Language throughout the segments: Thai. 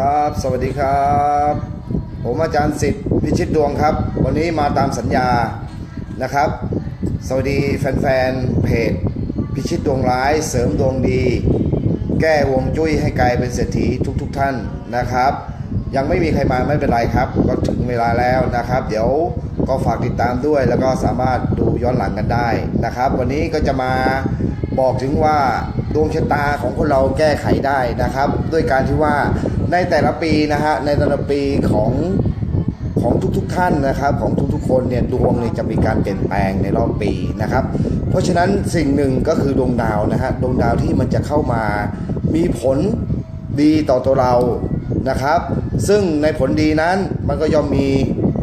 ครับ สวัสดีครับ ผมอาจารย์สิทธิ์พิชิตดวงครับ วันนี้มาตามสัญญานะครับ สวัสดีแฟนๆเพจพิชิตดวงร้ายเสริมดวงดี แก้วงจุ้ยให้กลายเป็นเศรษฐีทุกๆทท่านนะครับ ยังไม่มีใครมาไม่เป็นไรครับ ก็ถึงเวลาแล้วนะครับ เดี๋ยวก็ฝากติดตามด้วยแล้วก็สามารถดูย้อนหลังกันได้นะครับ วันนี้ก็จะมาบอกถึงว่าดวงชะตาของคนเราแก้ไขได้นะครับ ด้วยการที่ว่า ในแต่ละปีนะฮะในแต่ละปีของของทุกๆทท่านนะครับของทุกๆคนเนี่ยดวงเนี่ยจะมีการเปลี่ยนแปลงในรอบปีนะครับ เพราะฉะนั้นสิ่งหนึ่งก็คือดวงดาวนะฮะดวงดาวที่มันจะเข้ามามีผลดีต่อตัวเรานะครับ ซึ่งในผลดีนั้นมันก็ย่อมมี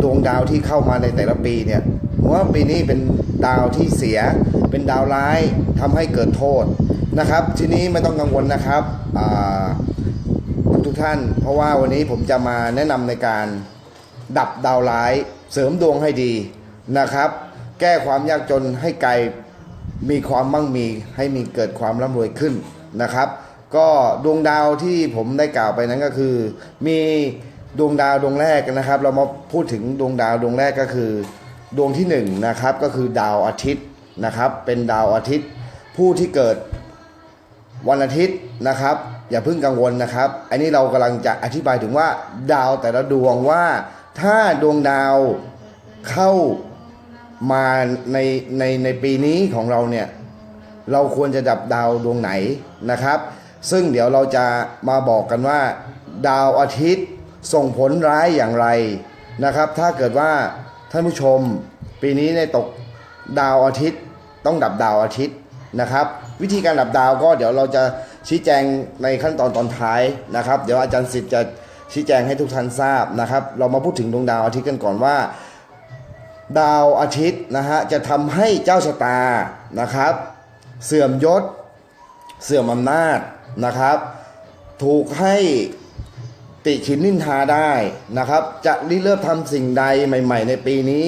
ดวงดาวที่เข้ามาในแต่ละปีเนี่ยเมื่อปีนี้เป็นดาวที่เสีย เป็นดาวร้ายทำให้เกิดโทษนะครับ ทีนี้ไม่ต้องกังวลนะครับอ่า ทุกท่าน เพราะว่าวันนี้ผมจะมาแนะนำในการดับดาวร้ายเสริมดวงให้ดีนะครับ แก้ความยากจนให้ไกลมีความมั่งมีให้มีเกิดความร่ำรวยขึ้นนะครับ ก็ดวงดาวที่ผมได้กล่าวไปนั้นก็คือ มีดวงดาวดวงแรกนะครับ เรามาพูดถึงดวงดาวดวงแรกก็คือ ดวงที่หนึ่งนะครับก็คือดาวอาทิตย์นะครับ เป็นดาวอาทิตย์ ผู้ที่เกิดวันอาทิตย์นะครับ อย่าเพิ่งกังวลนะครับ อันนี้เรากำลังจะอธิบายถึงว่าดาวแต่ละดวงว่าถ้าดวงดาวเข้ามาในในในปีนี้ของเราเนี่ยเราควรจะดับดาวดวงไหนนะครับ ซึ่งเดี๋ยวเราจะมาบอกกันว่า ดาวอาทิตย์ส่งผลร้ายอย่างไรนะครับ ถ้าเกิดว่าท่านผู้ชม ปีนี้ในตกดาวอาทิตย์ ต้องดับดาวอาทิตย์นะครับ วิธีการดับดาวก็เดี๋ยวเราจะ ชี้แจงในขั้นตอนตอนท้ายนะครับ เดี๋ยวอาจารย์สิทธิ์จะชี้แจงให้ทุกท่านทราบนะครับ เรามาพูดถึงดวงดาวอาทิตย์กันก่อนว่า ดาวอาทิตย์นะฮะจะทำให้เจ้าชะตานะครับ เสื่อมยศ เสื่อมอำนาจนะครับ ถูกให้ติฉินนินทาได้นะครับ จะริเริ่มทำสิ่งใดใหม่ ๆ ในปีนี้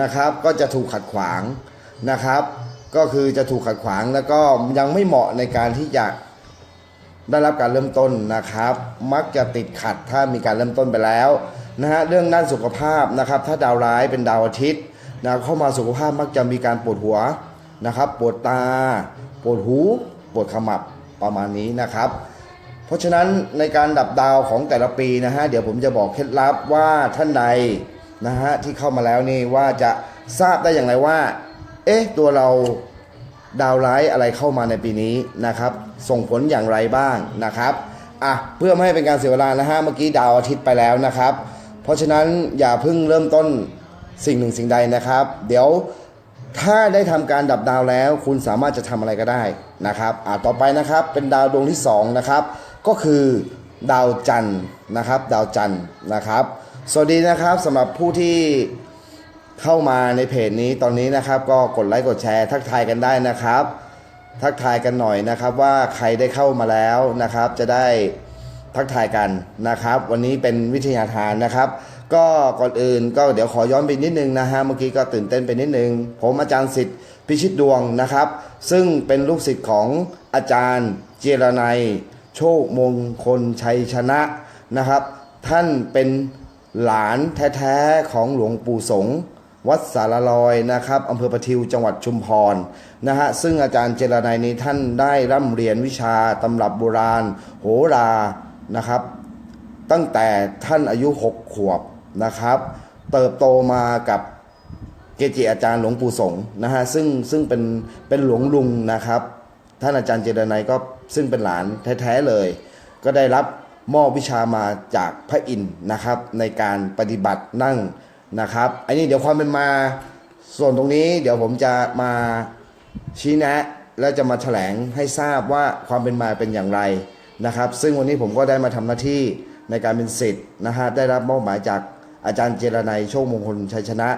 นะครับ ก็จะถูกขัดขวางนะครับ ก็คือจะถูกขัดขวางแล้วก็ยังไม่เหมาะในการที่จะ ได้รับการเริ่มต้นนะครับ มักจะติดขัดถ้ามีการเริ่มต้นไปแล้วนะฮะเรื่องด้านสุขภาพนะครับ ถ้าดาวร้ายเป็นดาวอาทิตย์นะเข้ามาสุขภาพมักจะมีการปวดหัวนะครับ ปวดตา ปวดหู ปวดขมับประมาณนี้นะครับ เพราะฉะนั้นในการดับดาวของแต่ละปีนะฮะเดี๋ยวผมจะบอกเคล็ดลับว่าท่านใดนะฮะที่เข้ามาแล้วนี่ว่าจะทราบได้อย่างไรว่า เอ๊ะตัวเรา ดาวร้ายอะไรเข้ามาในปีนี้นะครับส่งผลอย่างไรบ้างนะครับอะเพื่อไม่ให้เป็นการเสียเวลานะฮะเมื่อกี้ดาวอาทิตย์ไปแล้วนะครับ เพราะฉะนั้นอย่าเพิ่งเริ่มต้นสิ่งหนึ่งสิ่งใดนะครับ เดี๋ยวถ้าได้ทำการดับดาวแล้ว คุณสามารถจะทำอะไรก็ได้นะครับอ่าต่อไปนะครับเป็นดาวดวงที่สองนะครับก็คือดาวจันทร์นะครับ ดาวจันทร์นะครับ สวัสดีนะครับสำหรับผู้ที่ เข้ามาในเพจนี้ตอนนี้นะครับ ก็กดไลค์กดแชร์ทักทายกันได้นะครับ ทักทายกันหน่อยนะครับว่าใครได้เข้ามาแล้วนะครับ จะได้ทักทายกันนะครับ วันนี้เป็นวิทยาทานนะครับ ก็ก่อนอื่นก็เดี๋ยวขอย้อนไปนิดนึงนะฮะเมื่อกี้ก็ตื่นเต้นไปนิดนึง ผมอาจารย์สิทธิ์พิชิตดวงนะครับ ซึ่งเป็นลูกศิษย์ของอาจารย์เจรนัย โชคมงคลชัยชนะนะครับ ท่านเป็นหลานแท้ๆของหลวงปู่สงฆ์ วัดสารลอยนะครับอำเภอประทิวจังหวัดชุมพรนะฮะซึ่งอาจารย์เจรนัยนี้ท่านได้ร่ำเรียนวิชาตำรับโบราณ โหรานะครับ ตั้งแต่ท่านอายุ 6 ขวบนะครับ เติบโตมากับเกจิอาจารย์หลวงปู่สงฆ์นะฮะซึ่งซึ่งเป็นเป็นหลวงลุงนะครับ ท่านอาจารย์เจรนัยก็ซึ่งเป็นหลานแท้ๆเลย ก็ได้รับมอบวิชามาจากพระอินทร์นะครับ ในการปฏิบัตินั่ง นะครับ อันนี้เดี๋ยวความเป็นมาส่วนตรงนี้เดี๋ยวผมจะมาชี้แนะ แล้วจะมาแถลงให้ทราบว่าความเป็นมาเป็นอย่างไรนะครับ ซึ่งวันนี้ผมก็ได้มาทำหน้าที่ในการเป็นศิษย์นะฮะได้รับมอบหมายจากอาจารย์เจรนัยโชคมงคลชัยชนะ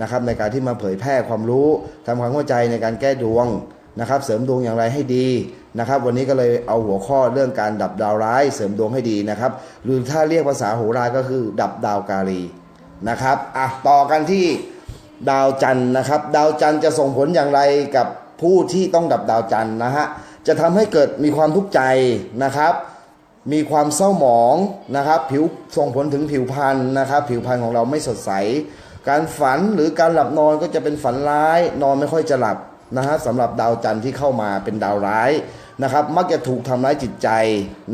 นะครับ ในการที่มาเผยแพร่ความรู้ทำความเข้าใจในการแก้ดวงนะครับ เสริมดวงอย่างไรให้ดีนะครับ วันนี้ก็เลยเอาหัวข้อเรื่องการดับดาวร้าย เสริมดวงให้ดีนะครับ หรือถ้าเรียกภาษาโหราก็คือ ดับดาวกาลี นะครับอะต่อกันที่ดาวจันทร์นะครับ ดาวจันทร์จะส่งผลอย่างไรกับผู้ที่ต้องดับดาวจันทร์นะฮะจะทำให้เกิดมีความทุกข์ใจนะครับ มีความเศร้าหมองนะครับผิวส่งผลถึงผิวพรรณนะครับ ผิวพรรณของเราไม่สดใส การฝันหรือการหลับนอนก็จะเป็นฝันร้าย นอนไม่ค่อยจะหลับนะฮะสำหรับดาวจันทร์ที่เข้ามาเป็นดาวร้ายนะครับ มักจะถูกทำร้ายจิตใจ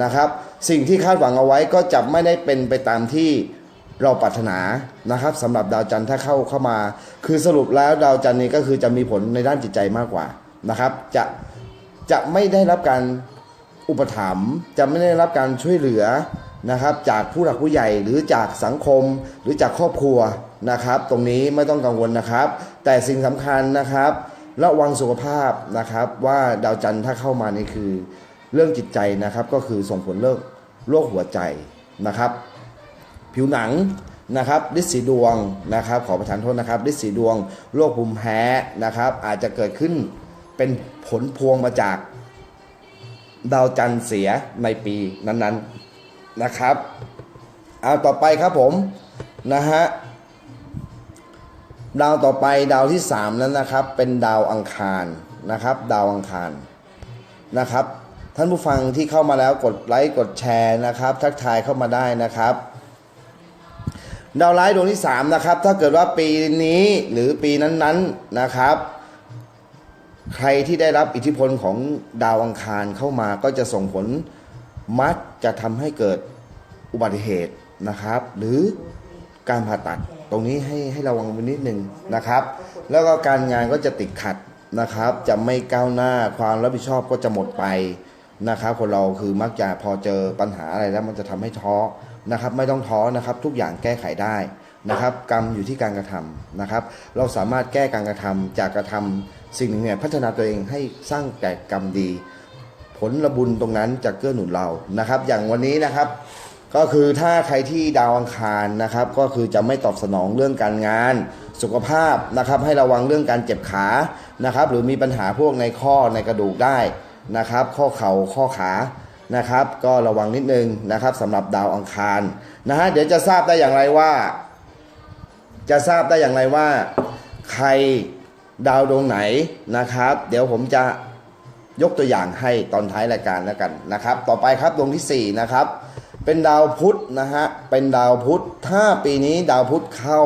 นะครับ สิ่งที่คาดหวังเอาไว้ก็จะไม่ได้เป็นไปตามที่ เราปรารถนานะครับสำหรับดาวจันทร์ถ้าเข้าเข้ามา คือสรุปแล้วดาวจันทร์นี้ก็คือจะมีผลในด้านจิตใจมากกว่านะครับ จะจะไม่ได้รับการอุปถัมภ์จะไม่ได้รับการช่วยเหลือนะครับจากผู้หลักผู้ใหญ่หรือจากสังคมหรือจากครอบครัวนะครับ ตรงนี้ไม่ต้องกังวลนะครับ แต่สิ่งสำคัญนะครับระวังสุขภาพนะครับว่าดาวจันทร์ถ้าเข้ามานี่คือ เรื่องจิตใจนะครับก็คือส่งผลเรื่องโรคหัวใจนะครับ ผิวหนังนะครับลิดสีดวงนะครับ ขอประทานโทษนะครับลิดสีดวงโรคภูมิแพ้นะครับ อาจจะเกิดขึ้นเป็นผลพวงมาจากดาวจันทร์เสียในปีนั้นๆนะครับเอาต่อไปครับผมนะฮะดาวต่อไปดาวที่ 3 นั้นนะครับ เป็นดาวอังคารนะครับ ดาวอังคารนะครับ ท่านผู้ฟังที่เข้ามาแล้วกดไลค์กดแชร์นะครับ ทักทายเข้ามาได้นะครับ ดาวร้ายดวงที่3นะครับถ้าเกิดว่าปีนี้หรือปีนั้นๆนะครับ ใครที่ได้รับอิทธิพลของดาวอังคารเข้ามาก็จะส่งผลมักจะทำให้เกิดอุบัติเหตุนะครับ หรือการผ่าตัดตรงนี้ให้ให้ระวังไว้นิดนึงนะครับ แล้วก็การงานก็จะติดขัดนะครับ จะไม่ก้าวหน้าความรับผิดชอบก็จะหมดไปนะครับ คนเราคือมักจะพอเจอปัญหาอะไรแล้วมันจะทำให้ท้อ นะครับไม่ต้องท้อนะครับทุกอย่างแก้ไขได้นะครับกรรมอยู่ที่การกระทำนะครับ เราสามารถแก้การกระทำจากกระทำสิ่งหนึ่งเนี่ยพัฒนาตัวเองให้สร้างแต่กรรมดี ผลระบุญตรงนั้นจะเกื้อหนุนเรานะครับ อย่างวันนี้นะครับ ก็คือถ้าใครที่ดาวอังคารนะครับ ก็คือจะไม่ตอบสนองเรื่องการงาน สุขภาพนะครับ ให้ระวังเรื่องการเจ็บขานะครับ หรือมีปัญหาพวกในข้อในกระดูกได้นะครับ ข้อเข่าข้อขา นะครับ ก็ระวังนิดนึงนะครับสำหรับดาวอังคารนะฮะเดี๋ยวจะทราบได้อย่างไรว่า จะทราบได้อย่างไรว่า ใครดาวดวงไหนนะครับ เดี๋ยวผมจะยกตัวอย่างให้ตอนท้ายรายการแล้วกันนะครับ ต่อไปครับดวงที่4นะครับเป็นดาวพุธนะฮะเป็นดาวพุธถ้าปีนี้ดาวพุธเข้า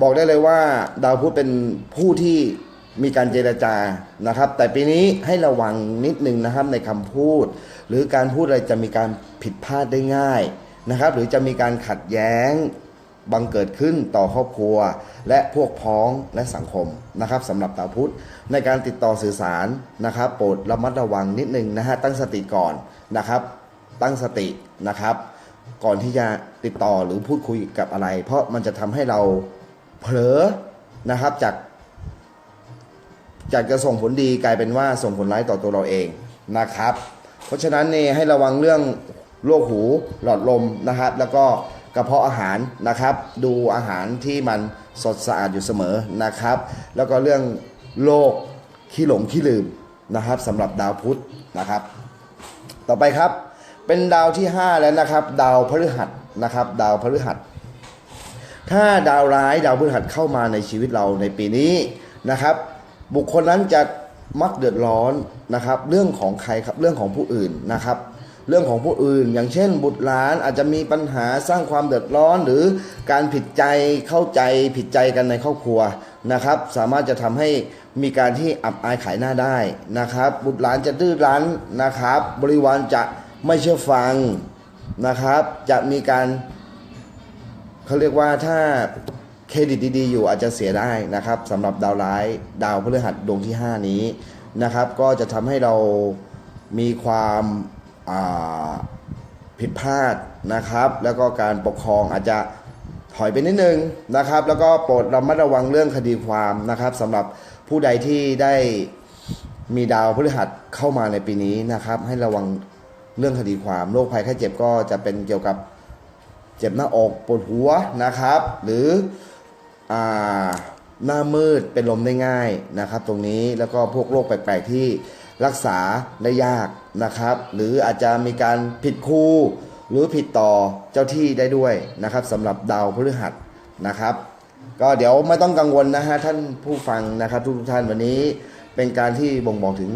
บอกได้เลยว่า ดาวพุธเป็นผู้ที่ มีการเจรจานะครับ แต่ปีนี้ให้ระวังนิดนึงนะครับในคำพูด หรือการพูดอะไรจะมีการผิดพลาดได้ง่ายนะครับ หรือจะมีการขัดแย้งบังเกิดขึ้นต่อครอบครัว และพวกพ้องและสังคมนะครับสำหรับดาวพุธในการติดต่อสื่อสารนะครับ โปรดระมัดระวังนิดนึงนะฮะตั้งสติก่อนนะครับ ตั้งสตินะครับ ก่อนที่จะติดต่อหรือพูดคุยกับอะไร เพราะมันจะทำให้เราเผลอนะครับจาก จากจะส่งผลดีกลายเป็นว่าส่งผลร้ายต่อตัวเราเองนะครับ เพราะฉะนั้นเนี่ให้ระวังเรื่องโรคหูหลอดลมนะครับแล้วก็กระเพาะอาหารนะครับ ดูอาหารที่มันสดสะอาดอยู่เสมอนะครับ แล้วก็เรื่องโรคขี้หลงขี้ลืมนะครับสำหรับดาวพุธนะครับ ต่อไปครับเป็นดาวที่ 5 แล้วนะครับ ดาวพฤหัสนะครับ ดาวพฤหัส ถ้าดาวร้ายดาวพฤหัสเข้ามาในชีวิตเราในปีนี้นะครับ บุคคลนั้นจะมักเดือดร้อนนะครับ เรื่องของใครครับเรื่องของผู้อื่นนะครับ เรื่องของผู้อื่น อย่างเช่น บุตรหลานอาจจะมีปัญหาสร้างความเดือดร้อน หรือการผิดใจเข้าใจผิดใจกันในครอบครัวนะครับ สามารถจะทำให้มีการที่อับอายขายหน้าได้นะครับ บุตรหลานจะดื้อรั้นนะครับ บริวารจะไม่เชื่อฟังนะครับ จะมีการเขาเรียกว่าถ้า เครดิตดีๆอยู่อาจจะเสียได้นะครับสำหรับดาวร้ายดาวพฤหัสดวงที่ 5 นี้นะครับ ก็จะทำให้เรามีความาผิดพลาดนะครับ แล้วก็การปกครองอาจจะถอยไปนิดนึงนะครับ แล้วก็โปรดระมัดระวังเรื่องคดีความนะครับสำหรับผู้ใดที่ได้มีดาวพฤหัสเข้ามาในปีนี้นะครับ ให้ระวังเรื่องคดีความโรคภัยไข้เจ็บก็จะเป็นเกี่ยวกับเจ็บหน้าอกปวดหัวนะครับ หรือ หน้ามืดเป็นลมได้ง่ายนะครับตรงนี้แล้วก็พวกโรคแปลกๆที่รักษาได้ยากนะครับ หรืออาจจะมีการผิดครูหรือผิดต่อเจ้าที่ได้ด้วยนะครับสำหรับดาวพฤหัสนะครับ ก็เดี๋ยวไม่ต้องกังวลนะฮะท่านผู้ฟังนะครับทุกท่านวันนี้เป็นการที่บ่งบอกถึง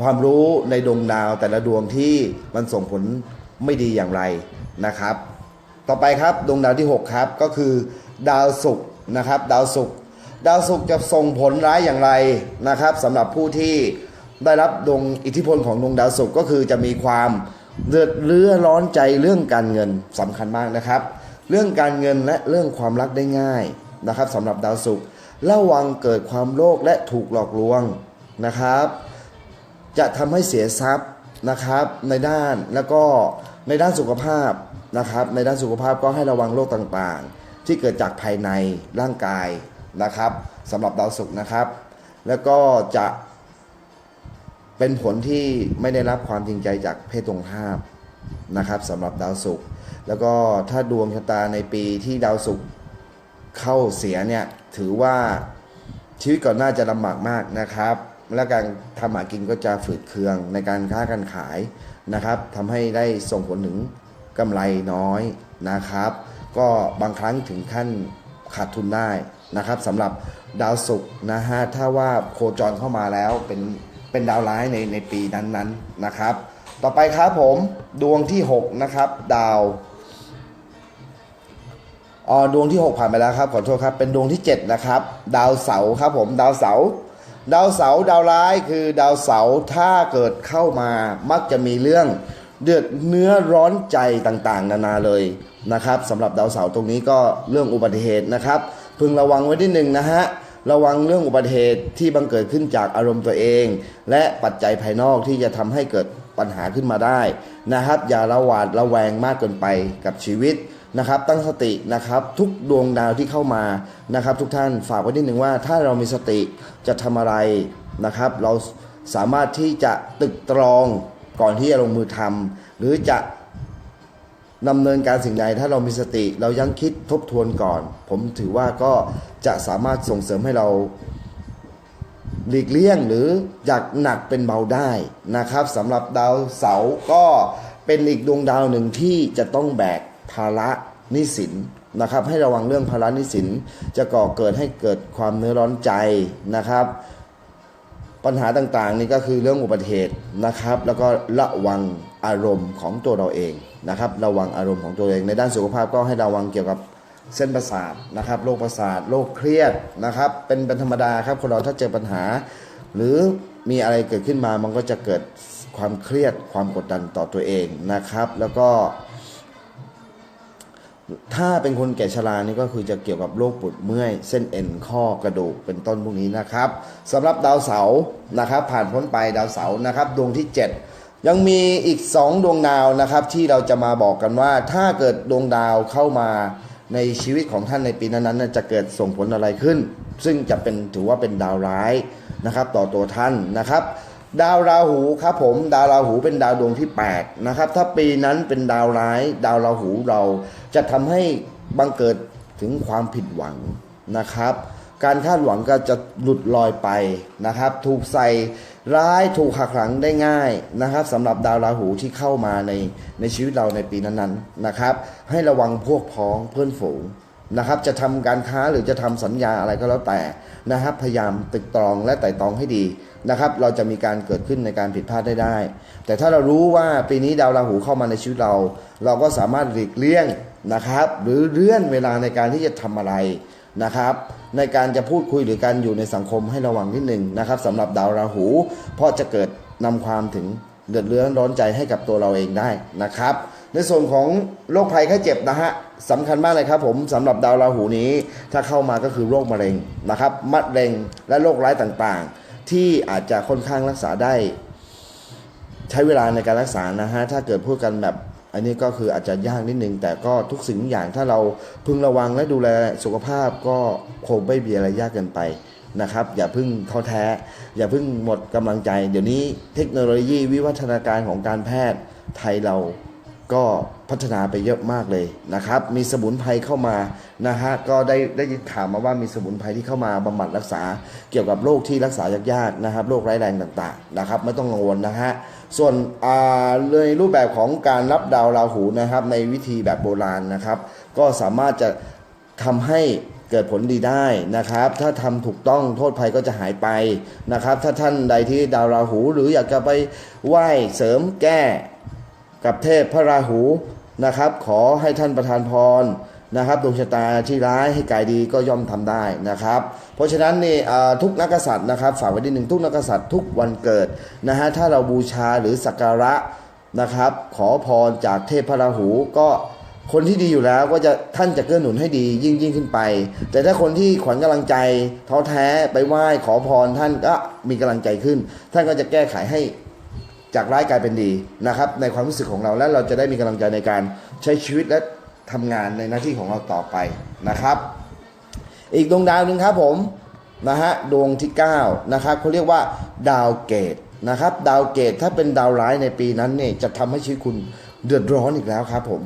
ความรู้ในดวงดาวแต่ละดวงที่มันส่งผลไม่ดีอย่างไรนะครับ ต่อไปครับดวงดาวที่ 6 ครับ ก็คือดาวศุกร์นะครับ ดาวศุกร์ดาวศุกร์จะส่งผลร้ายอย่างไรนะครับสำหรับผู้ที่ได้รับดวงอิทธิพลของดวงดาวศุกร์ก็คือจะมีความเดือดเรือร้อนใจเรื่องการเงินสำคัญมากนะครับ เรื่องการเงินและเรื่องความรักได้ง่ายนะครับสำหรับดาวศุกร์ระวังเกิดความโลภและถูกหลอกลวงนะครับ จะทำให้เสียทรัพย์นะครับในด้านแล้วก็ในด้านสุขภาพ นะครับในด้านสุขภาพก็ให้ระวังโรคต่างๆ ที่เกิดจากภายในร่างกายนะครับสำหรับดาวศุกร์นะครับ แล้วก็จะเป็นผลที่ไม่ได้รับความจริงใจจากเพศตรงข้ามนะครับสำหรับดาวศุกร์แล้วก็ถ้าดวงชะตาในปีที่ดาวศุกร์เข้าเสียเนี่ยถือว่าชีวิตก่อนหน้าจะลำบากมากนะครับ และการทำหากินก็จะฝืดเคืองในการค้าการขายนะครับทำให้ได้ส่งผลถึง กำไรน้อยนะครับ ก็บางครั้งถึงขั้นขาดทุนได้นะครับสำหรับดาวศุกร์นะฮะถ้าว่าโคจรเข้ามาแล้วเป็นเป็นดาวร้ายในในปีนั้นๆนนะครับ ต่อไปครับผมดวงที่ 6 นะครับ ดาวอ๋อดวงที่ 6 ผ่านไปแล้วครับขอโทษครับเป็นดวงที่ 7 นะครับ ดาวเสาครับผมดาวเสาดาวเสาดาวร้ายคือดาวเสาถ้าเกิดเข้ามามักจะมีเรื่อง เดือดเนื้อร้อนใจต่างๆ นานาเลยนะครับสำหรับดาวเสาร์ตรงนี้ก็เรื่องอุบัติเหตุนะครับ พึงระวังไว้ที่หนึ่งนะฮะระวังเรื่องอุบัติเหตุที่บังเกิดขึ้นจากอารมณ์ตัวเอง และปัจจัยภายนอกที่จะทำให้เกิดปัญหาขึ้นมาได้นะครับ อย่าระหวาดระแวงมากเกินไปกับชีวิตนะครับ ตั้งสตินะครับทุกดวงดาวที่เข้ามานะครับ ทุกท่านฝากไว้นิดหนึ่งว่า ถ้าเรามีสติจะทำอะไรนะครับ เราสามารถที่จะตึกตรอง ก่อนที่จะลงมือทำหรือจะดำเนินการสิ่งใดถ้าเรามีสติ เรายังคิดทบทวนก่อน ผมถือว่าก็จะสามารถส่งเสริมให้เราหลีกเลี่ยงหรือจากหนักเป็นเบาได้นะครับสำหรับดาวเสาร์ก็เป็นอีกดวงดาวหนึ่งที่จะต้องแบกภาระนิสินนะครับให้ระวังเรื่องภาระนิสินจะก่อเกิดให้เกิดความเนื้อร้อนใจนะครับ ปัญหาต่างๆนี่ก็คือเรื่องอุบัติเหตุนะครับ แล้วก็ระวังอารมณ์ของตัวเราเองนะครับ ระวังอารมณ์ของตัวเอง ในด้านสุขภาพก็ให้ระวังเกี่ยวกับเส้นประสาทนะครับโรคประสาทโรคเครียดนะครับ เป็นเป็นธรรมดาครับคนเราถ้าเจอปัญหา หรือมีอะไรเกิดขึ้นมามันก็จะเกิดความเครียดความกดดันต่อตัวเองนะครับ แล้วก็ ถ้าเป็นคนแก่ชรานี่ก็คือจะเกี่ยวกับโรคปวดเมื่อย เส้นเอ็นข้อกระดูกเป็นต้นพวกนี้นะครับสำหรับดาวเสาร์นะครับ ผ่านพ้นไปดาวเสาร์นะครับ ดวงที่ 7 ยังมีอีก 2 ดวงดาวนะครับ ที่เราจะมาบอกกันว่า ถ้าเกิดดวงดาวเข้ามาในชีวิตของท่านในปีนั้นๆจะเกิดส่งผลอะไรขึ้น ซึ่งจะเป็นถือว่าเป็นดาวร้ายนะครับ ต่อตัวท่านนะครับดาวราหูครับผมดาวราหูเป็นดาวดวงที่8นะครับถ้าปีนั้นเป็นดาวร้าย ดาวราหูเรา จะทำให้บังเกิดถึงความผิดหวังนะครับ การคาดหวังก็จะหลุดลอยไปนะครับ ถูกใส่ร้ายถูกหักหลังได้ง่ายนะครับสำหรับดาวราหูที่เข้ามาในในชีวิตเราในปีนั้นๆนะครับ ให้ระวังพวกพ้องเพื่อนฝูง นะครับ จะทำการค้าหรือจะทำสัญญาอะไรก็แล้วแต่นะครับ พยายามตึกตรองและไต่ตองให้ดีนะครับ เราจะมีการเกิดขึ้นในการผิดพลาดได้ได้ แต่ถ้าเรารู้ว่าปีนี้ดาวราหูเข้ามาในชีวิตเรา เราก็สามารถหลีกเลี่ยงนะครับ หรือเลื่อนเวลาในการที่จะทำอะไรนะครับ ในการจะพูดคุยหรือการอยู่ในสังคมให้ระวังนิดหนึ่งนะครับสำหรับดาวราหู เพราะจะเกิดนำความถึง เดือดเรือนร้อนใจให้กับตัวเราเองได้นะครับ ในส่วนของโรคภัยไข้เจ็บนะฮะสำคัญมากเลยครับผมสำหรับดาวราหูนี้ ถ้าเข้ามาก็คือโรคมะเร็งนะครับมะเร็งและโรคร้ายต่างๆ ที่อาจจะค่อนข้างรักษาได้ ใช้เวลาในการรักษานะฮะถ้าเกิดพูดกันแบบอันนี้ก็คืออาจจะยากนิดนึง แต่ก็ทุกสิ่งทุกอย่างถ้าเราพึงระวังและดูแลสุขภาพก็คงไม่มีอะไรยากเกินไป นะครับ อย่าเพึ่งท้อแท้ อย่าเพึ่งหมดกำลังใจ เดี๋ยวนี้เทคโนโลยีวิวัฒนาการของการแพทย์ไทยเราก็พัฒนาไปเยอะมากเลยนะครับ มีสมุนไพรเข้ามานะฮะ ก็ได้ได้ยินข่าวมาว่ามีสมุนไพรที่เข้ามาบำบัดรักษา เกี่ยวกับโรคที่รักษายากๆนะครับ โรคร้ายแรงต่างๆนะครับ ไม่ต้องกังวลนะฮะ ส่วนอ่าในรูปแบบของการรับดาวราหูนะครับ ในวิธีแบบโบราณนะครับ ก็สามารถจะทำให้ เกิดผลดีได้นะครับ ถ้าทำถูกต้องโทษภัยก็จะหายไปนะครับ ถ้าท่านใดที่ดาวราหู หรืออยากจะไปไหว้เสริมแก้กับเทพพระราหูนะครับ ขอให้ท่านประทานพรนะครับดวงชะตาที่ร้ายให้กายดีก็ย่อมทำได้นะครับ เพราะฉะนั้นนี่ทุกนักษัตริย์นะครับฝากไว้ที่หนึ่งทุกนักกษัตริย์ทุกวันเกิดนะฮะถ้าเราบูชาหรือสักการะนะครับ ขอพรจากเทพพระราหูก็ คนที่ดีอยู่แล้วก็จะท่านจะเกื้อหนุนให้ดียิ่งยิ่งขึ้นไป แต่ถ้าคนที่ขวัญกำลังใจท้อแท้ไปไหว้ขอพรท่านก็มีกำลังใจขึ้น ท่านก็จะแก้ไขให้จากร้ายกลายเป็นดีนะครับ ในความรู้สึกของเราและเราจะได้มีกำลังใจในการใช้ชีวิตและทำงานในหน้าที่ของเราต่อไปนะครับ อีกดวงดาวหนึ่งครับผมนะฮะดวงที่9นะครับเขาเรียกว่าดาวเกตนะครับดาวเกตถ้าเป็นดาวร้ายในปีนั้นเนี่ยจะทำให้ชีวิตคุณเดือดร้อนอีกแล้วครับผม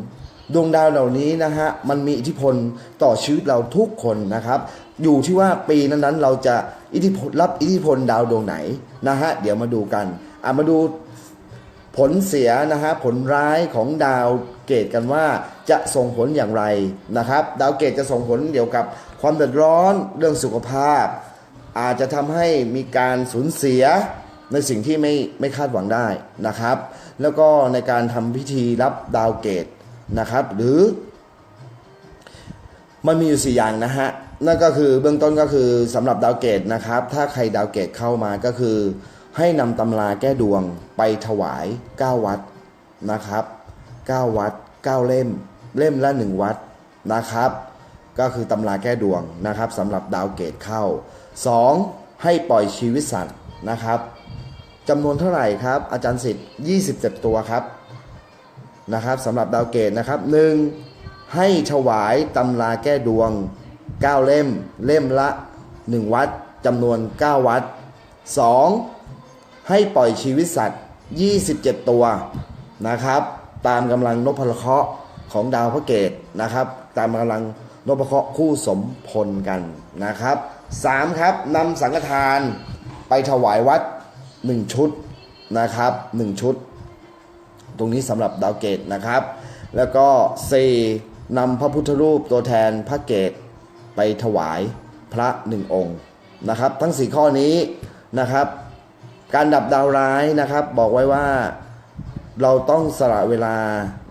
ดวงดาวเหล่านี้นะฮะมันมีอิทธิพลต่อชีวิตเราทุกคนนะครับ อยู่ที่ว่าปีนั้นๆ เราจะอิทธิพลรับอิทธิพลดาวดวงไหนนะฮะเดี๋ยวมาดูกันอะมาดูผลเสียนะฮะผลร้ายของดาวเกตกันว่าจะส่งผลอย่างไรนะครับ ดาวเกตจะส่งผลเกี่ยวกับความเดือดร้อนเรื่องสุขภาพ อาจจะทำให้มีการสูญเสียในสิ่งที่ไม่ไม่คาดหวังได้นะครับ แล้วก็ในการทำพิธีรับดาวเกต นะครับ หรือ มันมีอยู่4อย่างนะฮะนั่นก็คือเบื้องต้นก็คือสำหรับดาวเกตนะครับ ถ้าใครดาวเกตเข้ามาก็คือ ให้นำตำราแก้ดวงไปถวาย 9 วัดนะครับ 9 วัด 9 เล่ม เล่มละ 1 วัดนะครับ ก็คือตำราแก้ดวงนะครับสำหรับดาวเกตเข้า 2. ให้ปล่อยชีวิตสัตว์นะครับจำนวนเท่าไหร่ครับ อาจารย์สิทธิ์ 27 ตัวครับ นะครับสำหรับดาวเกตนะครับหนึ่งให้ถวายตำราแก้ดวง 9 เล่ม เล่มละ 1 วัดจำนวน 9 วัด 2. ให้ปล่อยชีวิตสัตว์ 27 ตัวนะครับ ตามกำลังนพเคราะห์ของดาวพระเกตนะครับ ตามกำลังนพเคราะห์คู่สมพลกันนะครับ 3. ครับนำสังฆทานไปถวายวัด 1 ชุดนะครับ 1 ชุด ตรงนี้สำหรับดาวเกตนะครับ แล้วก็ 4. นำพระพุทธรูปตัวแทนพระเกตไปถวายพระหนึ่งองค์นะครับ ทั้ง 4 ข้อนี้นะครับ การดับดาวร้ายนะครับ บอกไว้ว่าเราต้องสละเวลา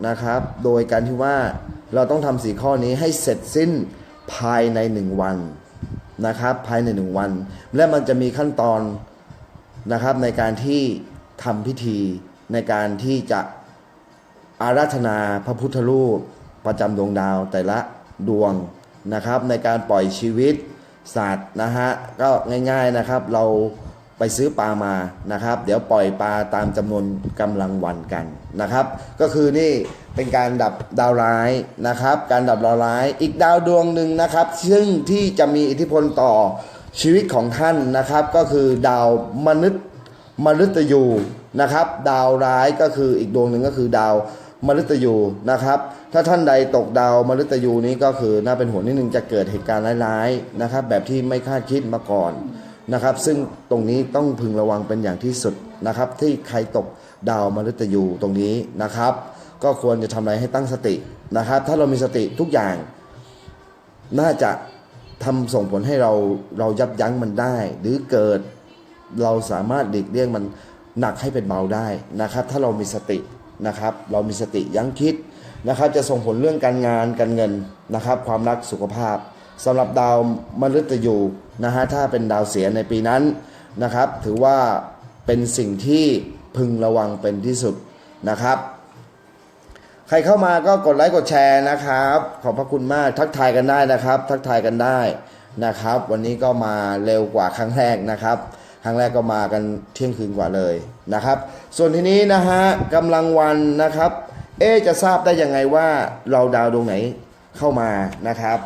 นะครับ โดยการที่ว่าเราต้องทำสี่ข้อนี้ให้เสร็จสิ้นภายในหนึ่งวันนะครับ ภายในหนึ่งวัน และมันจะมีขั้นตอนนะครับในการที่ทำพิธี ในการที่จะอาราธนาพระพุทธรูปประจำดวงดาวแต่ละดวงนะครับ ในการปล่อยชีวิตสัตว์นะฮะก็ง่ายๆนะครับ เราไปซื้อปลามานะครับ เดี๋ยวปล่อยปลาตามจำนวนกำลังวันกันนะครับ ก็คือนี่เป็นการดับดาวร้ายนะครับ การดับดาวร้ายอีกดาวดวงหนึ่งนะครับ ซึ่งที่จะมีอิทธิพลต่อชีวิตของท่านนะครับ ก็คือดาวมนุษย์ มฤตยูนะครับ ดาวร้ายก็คืออีกดวงหนึ่งก็คือดาวมฤตยูนะครับ ถ้าท่านใดตกดาวมฤตยูนี้ก็คือน่าเป็นห่วงนิดนึงจะเกิดเหตุการณ์ร้ายๆนะครับ แบบที่ไม่คาดคิดมาก่อนนะครับ ซึ่งตรงนี้ต้องพึงระวังเป็นอย่างที่สุดนะครับ ที่ใครตกดาวมฤตยูตรงนี้นะครับ ก็ควรจะทำอะไรให้ตั้งสตินะครับ ถ้าเรามีสติทุกอย่าง น่าจะทำส่งผลให้เราเรายับยั้งมันได้ หรือเกิด เราสามารถหลีกเลี่ยงมันหนักให้เป็นเบาได้นะครับ ถ้าเรามีสตินะครับ เรามีสติยั้งคิดนะครับ จะส่งผลเรื่องการงานการเงินนะครับ ความรักสุขภาพสำหรับดาวมฤตยูนะฮะถ้าเป็นดาวเสียในปีนั้นนะครับ ถือว่าเป็นสิ่งที่พึงระวังเป็นที่สุดนะครับ ใครเข้ามาก็กดไลค์กดแชร์นะครับ ขอบพระคุณมากทักทายกันได้นะครับ ทักทายกันได้นะครับ วันนี้ก็มาเร็วกว่าครั้งแรกนะครับ ครั้งแรกก็มากันเที่ยงคืนกว่าเลยนะครับ ส่วนทีนี้นะฮะกำลังวันนะครับ เอจะทราบได้ยังไงว่าเราดาวดวงไหนเข้ามานะครับ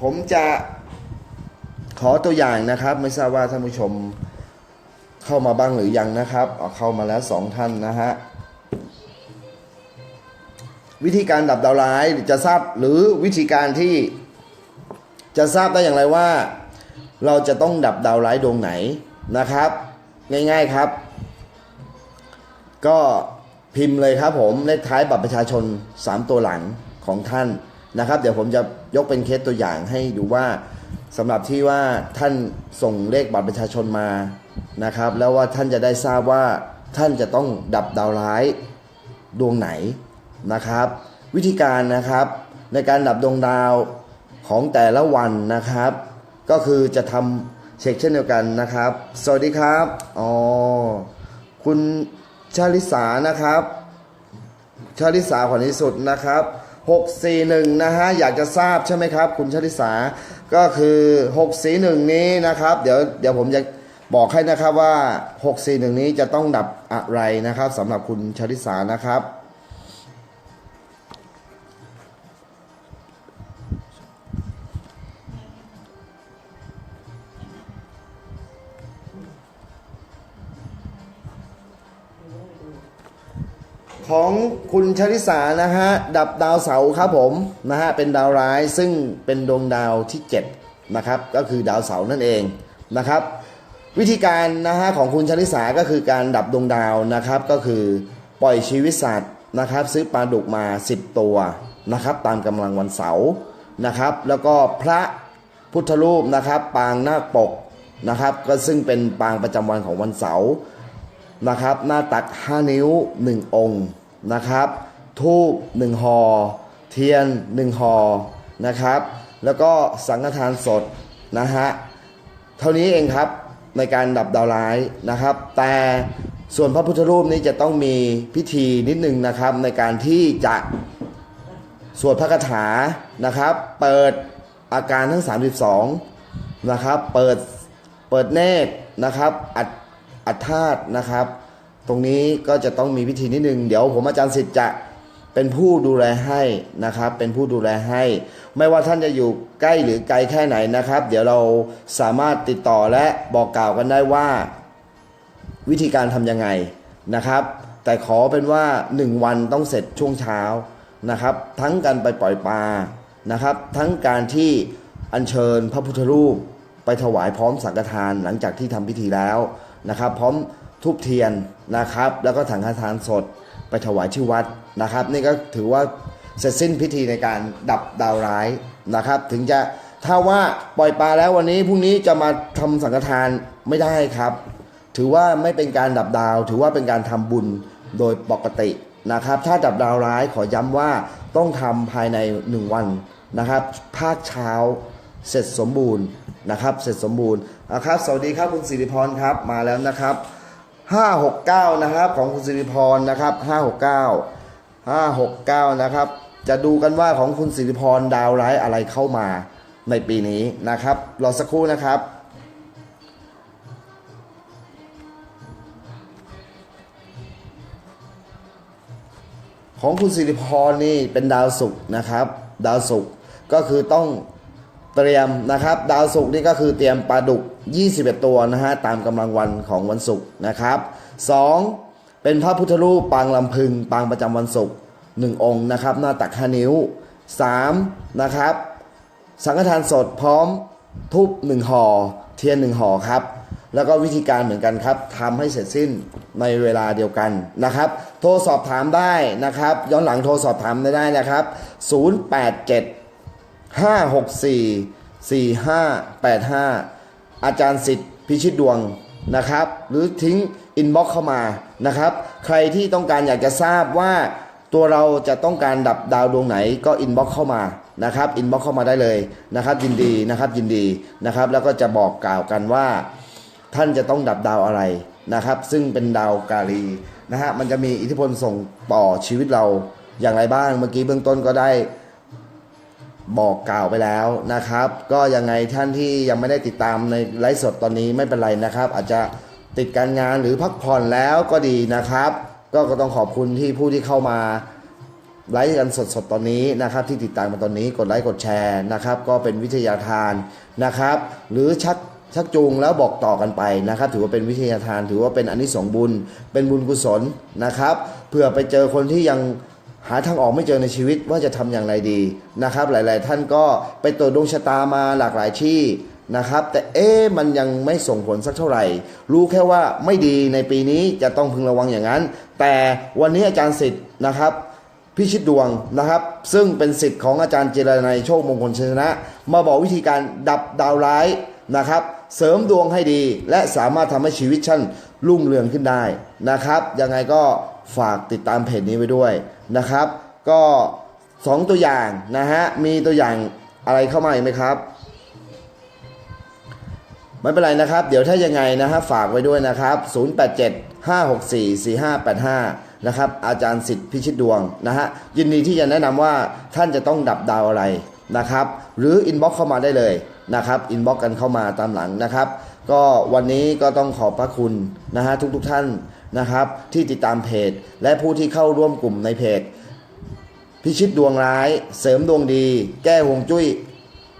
ผมจะขอตัวอย่างนะครับ ไม่ทราบว่าท่านผู้ชมเข้ามาบ้างหรือยังนะครับเเข้ามาแล้วสองท่านนะฮะวิธีการดับดาวร้ายจะทราบหรือวิธีการที่จะทราบได้อย่างไรว่า เราจะต้องดับดาวร้ายดวงไหนนะครับ ง่ายๆครับ ก็พิมพ์เลยครับผมเลขท้ายบัตรประชาชน 3 ตัวหลังของท่านนะครับ เดี๋ยวผมจะยกเป็นเคสตัวอย่างให้ดูว่าสำหรับที่ว่าท่านส่งเลขบัตรประชาชนมานะครับ แล้วว่าท่านจะได้ทราบว่าท่านจะต้องดับดาวร้ายดวงไหนนะครับ วิธีการนะครับในการดับดวงดาวของแต่ละวันนะครับ ก็คือจะทำเช็คเช่นเดียวกันนะครับ สวัสดีครับอ๋อคุณชาลิสานะครับ ชาลิสาขวัญนิสุดนะครับ641นะฮะอยากจะทราบใช่ไหมครับ คุณชาลิสาก็คือ 641 นี้นะครับ เดี๋ยวเดี๋ยวผมจะบอกให้นะครับว่า 641 นี้จะต้องดับอะไรนะครับสำหรับคุณชาลิสานะครับ ของคุณชลิสานะฮะ ดับดาวเสาร์ครับผมนะฮะ เป็นดาวร้ายซึ่งเป็นดวงดาวที่ 7 นะครับ ก็คือดาวเสาร์นั่นเองนะครับ วิธีการนะฮะของคุณชลิสาก็คือการดับดวงดาวนะครับ ก็คือปล่อยชีวิตสัตว์นะครับ ซื้อปลาดุกมา 10 ตัวนะครับ ตามกำลังวันเสาร์นะครับ แล้วก็พระพุทธรูปนะครับ ปางนาคปกนะครับ ก็ซึ่งเป็นปางประจำวันของวันเสาร์ นะครับ หน้าตัก 5 นิ้ว 1 องค์นะครับทูบ1ห่อเทียน 1ห่อนะครับ แล้วก็สังฆทานสดนะฮะเท่านี้เองครับในการดับดาวร้ายนะครับ แต่ส่วนพระพุทธรูปนี้จะต้องมีพิธีนิดนึงนะครับ ในการที่จะสวดพระคาถานะครับ เปิดอาการทั้ง 32นะครับ เปิดเปิดเนตรนะครับอัด อัดธาตุนะครับ ตรงนี้ก็จะต้องมีพิธีนิดนึง เดี๋ยวผมอาจารย์สิทธิ์จะเป็นผู้ดูแลให้นะครับ เป็นผู้ดูแลให้ ไม่ว่าท่านจะอยู่ใกล้หรือไกลแค่ไหนนะครับ เดี๋ยวเราสามารถติดต่อและบอกกล่าวกันได้ว่า วิธีการทำยังไงนะครับ แต่ขอเป็นว่า 1 วันต้องเสร็จช่วงเช้านะครับ ทั้งการไปปล่อยปลานะครับ ทั้งการที่อัญเชิญพระพุทธรูปไปถวายพร้อมสังฆทานหลังจากที่ทำพิธีแล้ว นะครับ พร้อมทูบเทียนนะครับ แล้วก็ถังฆทานสดไปถวายที่วัดนะครับ นี่ก็ถือว่าเสร็จสิ้นพิธีในการดับดาวร้ายนะครับ ถึงจะถ้าว่าปล่อยปลาแล้ววันนี้พรุ่งนี้จะมาทำสังฆทานไม่ได้ครับ ถือว่าไม่เป็นการดับดาว ถือว่าเป็นการทำบุญโดยปกตินะครับ ถ้าดับดาวร้ายขอย้ำว่าต้องทำภายใน 1 วันนะครับ ภาคเช้า เสร็จสมบูรณ์นะครับเสร็จสมบูรณ์นะครับสวัสดีครับคุณสิริพรครับมาแล้วนะครับ569นะครับของคุณสิริพรนะครับ569 569นะครับจะดูกันว่าของคุณสิริพรดาวร้ายอะไรเข้ามาในปีนี้นะครับรอสักครู่นะครับของคุณสิริพรนี่เป็นดาวศุกร์นะครับ ดาวศุกร์ก็คือต้อง เตรียมนะครับดาวศุกร์นี่ก็คือเตรียมปลาดุก 21 ตัวนะฮะตามกำลังวันของวันศุกร์นะครับ 2. เป็นพระพุทธรูปปางลำพึงปางประจำวันศุกร์1องค์นะครับหน้าตัก 5 นิ้ว 3. นะครับสังฆทานสดพร้อมทุบหนึ่งห่อเทียนหนึ่งห่อครับแล้วก็วิธีการเหมือนกันครับทำให้เสร็จสิ้นในเวลาเดียวกันนะครับ โทรสอบถามได้นะครับ ย้อนหลังโทรสอบถามได้นะครับ 087 564 4585 อาจารย์สิทธิ์พิชิตดวงนะครับ หรือทิ้งอินบ็อกเข้ามานะครับ ใครที่ต้องการอยากจะทราบว่าตัวเราจะต้องการดับดาวดวงไหนก็อินบ็อกเข้ามานะครับอินบ็อกเข้ามาได้เลยนะครับยินดีนะครับยินดีนะครับ แล้วก็จะบอกกล่าวกันว่า ท่านจะต้องดับดาวอะไรนะครับ ซึ่งเป็นดาวกาลีนะฮะมันจะมีอิทธิพลส่งต่อชีวิตเราอย่างไรบ้างเมื่อกี้เบื้องต้นก็ได้ บอกกล่าวไปแล้วนะครับ ก็ยังไงท่านที่ยังไม่ได้ติดตามในไลฟ์สดตอนนี้ไม่เป็นไรนะครับ อาจจะติดการงานหรือพักผ่อนแล้วก็ดีนะครับ ก็ก็ต้องขอบคุณที่ผู้ที่เข้ามาไลฟ์กันสดๆตอนนี้นะครับ ที่ติดตามมาตอนนี้กดไลค์กดแชร์นะครับ ก็เป็นวิทยาทานนะครับ หรือชักชักจูงแล้วบอกต่อกันไปนะครับ ถือว่าเป็นวิทยาทาน ถือว่าเป็นอนนิสงส์บุญ เป็นบุญกุศลนะครับเพื่อไปเจอคนที่ยัง หาทางออกไม่เจอในชีวิตว่าจะทำอย่างไรดีนะครับ หลาย ๆ ท่านก็ไปตรวจดวงชะตามาหลากหลายที่นะครับ แต่เอ๊ะมันยังไม่ส่งผลสักเท่าไหร่ รู้แค่ว่าไม่ดีในปีนี้จะต้องพึงระวังอย่างนั้น แต่วันนี้อาจารย์สิทธิ์นะครับพิชิตดวงนะครับ ซึ่งเป็นสิทธิ์ของอาจารย์เจรนัยโชคมงคลชัยชนะ มาบอกวิธีการดับดาวร้ายนะครับ เสริมดวงให้ดี และสามารถทำให้ชีวิตท่านรุ่งเรืองขึ้นได้นะครับยังไงก็ ฝากติดตามเพจนี้ไว้ด้วยนะครับ ก็สองตัวอย่างนะฮะ มีตัวอย่างอะไรเข้ามาอีกไหมครับ ไม่เป็นไรนะครับ เดี๋ยวถ้ายังไงนะฮะฝากไว้ด้วยนะครับ 087 564 4585 นะครับ อาจารย์สิทธิ์พิชิตดวงนะฮะ ยินดีที่จะแนะนำว่าท่านจะต้องดับดาวอะไรนะครับ หรืออินบ็อกเข้ามาได้เลยนะครับ อินบ็อกกันเข้ามาตามหลังนะครับ ก็วันนี้ก็ต้องขอบพระคุณนะฮะทุกๆทท่าน นะครับที่ติดตามเพจ และผู้ที่เข้าร่วมกลุ่มในเพจ พิชิตดวงร้าย เสริมดวงดี แก้ฮวงจุ้ย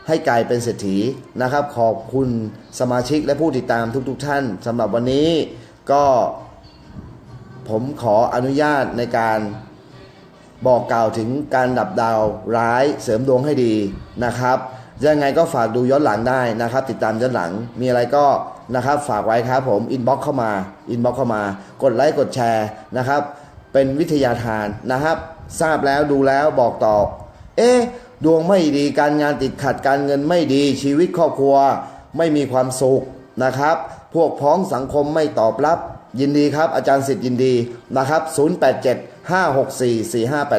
ให้กลายเป็นเศรษฐีนะครับ ขอบคุณสมาชิกและผู้ติดตามทุกๆทท่านสำหรับวันนี้ก็ผมขออนุญาตในการบอกกล่าวถึงการดับดาวร้ายเสริมดวงให้ดีนะครับ ยังไงก็ฝากดูย้อนหลังได้นะครับ ติดตามย้อนหลังมีอะไรก็นะครับ ฝากไว้ครับผมอินบ็อกเข้ามาอินบ็อกเข้ามากดไลค์กดแชร์นะครับ เป็นวิทยาทานนะครับ ทราบแล้วดูแล้วบอกต่อ เอ๊ะดวงไม่ดีการงานติดขัดการเงินไม่ดีชีวิตครอบครัว ไม่มีความสุขนะครับ พวกพ้องสังคมไม่ตอบรับ ยินดีครับ อาจารย์สิทธิ์ยินดีนะครับ 087 564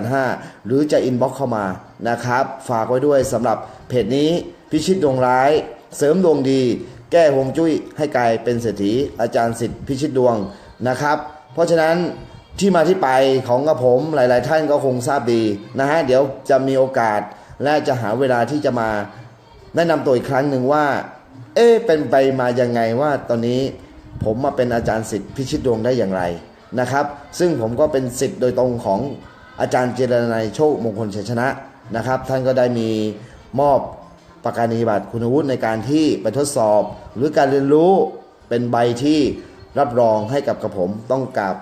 4585 หรือจะอินบ็อกเข้ามา นะครับ ฝากไว้ด้วยสำหรับเพจนี้พิชิตดวงร้าย เสริมดวงดี แก้ฮวงจุ้ยให้กลายเป็นเศรษฐีอาจารย์สิทธิ์พิชิตดวงนะครับ เพราะฉะนั้นที่มาที่ไปของกระผมหลาย ๆ ท่านก็คงทราบดีนะฮะเดี๋ยวจะมีโอกาสและจะหาเวลาที่จะมาแนะนำตัวอีกครั้งหนึ่งว่า เอ๊เป็นไปมายังไงว่าตอนนี้ผมมาเป็นอาจารย์สิทธิ์พิชิตดวงได้อย่างไรนะครับ ซึ่งผมก็เป็นสิทธิ์โดยตรงของอาจารย์เจรนัยโชคมงคลชัยชนะ นะครับ ท่านก็ได้มีมอบประกาศนียบัตรคุณวุฒิในการที่ไปทดสอบ หรือการเรียนรู้เป็นใบที่รับรองให้กับกระผมต้องกราบ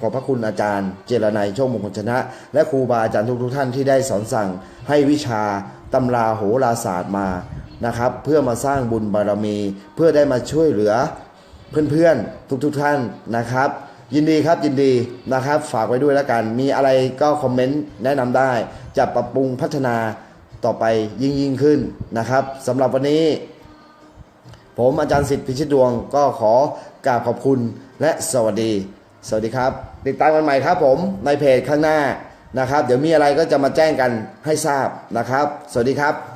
ขอบพระคุณอาจารย์ เจรนัยโชคมงคลชนะ และครูบาอาจารย์ทุกๆท่านที่ได้สอนสั่งให้วิชาตำราโหราศาสตร์มานะครับ เพื่อมาสร้างบุญบารมี เพื่อได้มาช่วยเหลือเพื่อนๆ ทุกๆท่านนะครับ ยินดีครับยินดีนะครับ ฝากไว้ด้วยแล้วกัน มีอะไรก็คอมเมนต์แนะนำได้ จะปรับปรุงพัฒนาต่อไปยิ่งยิ่งขึ้นนะครับสำหรับวันนี้ ผมอาจารย์สิทธิ์พิชิตดวงก็ขอกราบขอบคุณและสวัสดี สวัสดีครับ ติดตามกันใหม่ครับผมในเพจข้างหน้านะครับ เดี๋ยวมีอะไรก็จะมาแจ้งกันให้ทราบนะครับ สวัสดีครับ